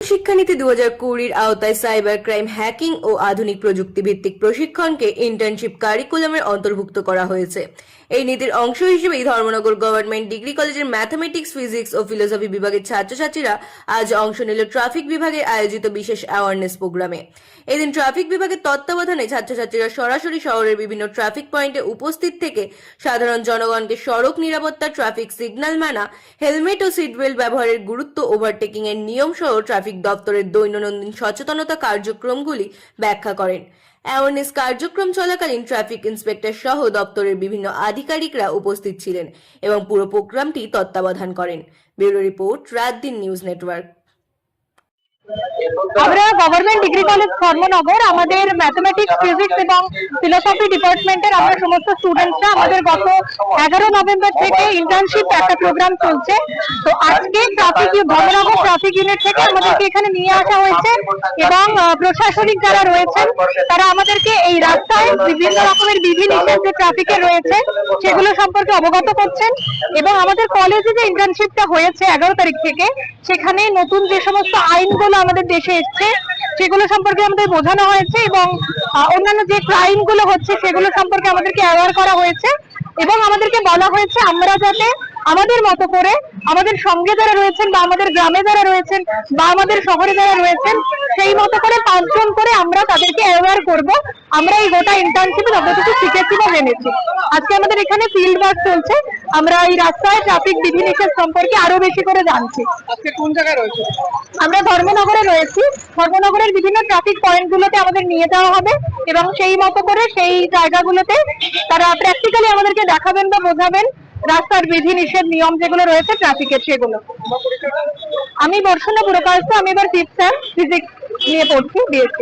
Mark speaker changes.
Speaker 1: শিক্ষানীতি দু হাজার কুড়ির আওতায় সাইবার ক্রাইম, হ্যাকিং ও আধুনিক প্রযুক্তি ভিত্তিক প্রশিক্ষণকে ইন্টার্নশিপ কারিকুলামের অন্তর্ভুক্ত করা হয়েছে। এই নীতির অংশ হিসেবেই ধর্মনগর গভর্নমেন্ট ডিগ্রি কলেজের ম্যাথমেটিক্স, ফিজিক্স ও ফিলোসফি বিভাগের ছাত্রছাত্রীরা আজ অংশ নিল ট্রাফিক বিভাগে আয়োজিত বিশেষ অ্যাওয়ারনেস প্রোগ্রামে। এদিন ট্রাফিক বিভাগের তত্ত্বাবধানে ছাত্রছাত্রীরা সরাসরি শহরের বিভিন্ন ট্রাফিক পয়েন্টে উপস্থিত থেকে সাধারণ জনগণকে সড়ক নিরাপত্তা, ট্রাফিক সিগন্যাল মানা, হেলমেট ও সিট বেল্ট ব্যবহারের গুরুত্ব ওভারটেকিং এর নিয়ম সহ ট্রাফিক দপ্তরের দৈনন্দিন সচেতনতা কার্যক্রমগুলি ব্যাখ্যা করেন। অ্যাওয়ারনেস কার্যক্রম চলাকালীন ট্রাফিক ইন্সপেক্টর সহ দপ্তরের বিভিন্ন আধিকারিকরা উপস্থিত ছিলেন এবং পুরো প্রোগ্রামটি তত্ত্বাবধান করেন। Bureau report Raat Din news network.
Speaker 2: আমরা গভর্নমেন্ট ডিগ্রি কলেজ ধর্মনগর, আমাদের ম্যাথমেটিক্স ফিজিক্স এবং ফিলোসফি ডিপার্টমেন্টের আমরা সমস্ত স্টুডেন্টরা আমাদের গত এগারো নভেম্বর থেকে ইন্টার্নশিপ একটা প্রোগ্রাম চলছে। তো আজকে ট্রাফিক ধর্মনগর ট্রাফিক ইউনিট থেকে আমাদেরকে এখানে নিয়ে আসা হয়েছে এবং প্রশাসনিক যারা রয়েছেন, তারা আমাদেরকে এই রাস্তায় বিভিন্ন রকমের বিধি নিষেধ যে ট্রাফিকে রয়েছে, সেগুলো সম্পর্কে অবগত করছেন এবং আমাদের কলেজে যে ইন্টার্নশিপটা হয়েছে এগারো তারিখ থেকে, সেখানে নতুন যে সমস্ত আইনগুলো আমাদের দেশে এসছে, সেগুলো সম্পর্কে আমাদের বোঝানো হয়েছে এবং অন্যান্য যে ক্রাইমগুলো হচ্ছে সেগুলো সম্পর্কে আমাদেরকে অ্যাওয়ার করা হয়েছে এবং আমাদেরকে বলা হয়েছে, আমরা যাতে আমাদের মতো করে আমাদের সঙ্গে যারা রয়েছেন বা আমাদের গ্রামে যারা রয়েছেন বা আমাদের শহরে যারা রয়েছেন সেই মতো করে পাঁচজন করে আমরা তাদেরকে অ্যাওয়ার করব। আমরা এই গোটা ইন্টার্নশিপে যতটুকু শিখেছি বা জেনেছি। আজকে আমাদের এখানে ফিল্ড ওয়ার্ক চলছে। আমরা এই রাস্তায় ট্রাফিক বিধিনিষেধ সম্পর্কে আরও বেশি করে জানছি।
Speaker 3: আজকে কোন জায়গায় রয়েছে?
Speaker 2: আমরা ধর্মনগরে রয়েছি। ধর্মনগরের বিভিন্ন ট্রাফিক পয়েন্ট গুলোতে আমাদের নিয়ে যাওয়া হবে এবং সেই মতো করে সেই জায়গাগুলোতে তারা প্র্যাকটিক্যালি আমাদেরকে দেখাবেন বা বোঝাবেন। রাস্তার বিধি নিষেধ নিয়ম যেগুলো রয়েছে ট্রাফিকের সেগুলো। আমি বর্ষণা পুরকাশ আমি এবার ফিফথ স্যার ফিজিক্স নিয়ে পড়ছি বিএসসি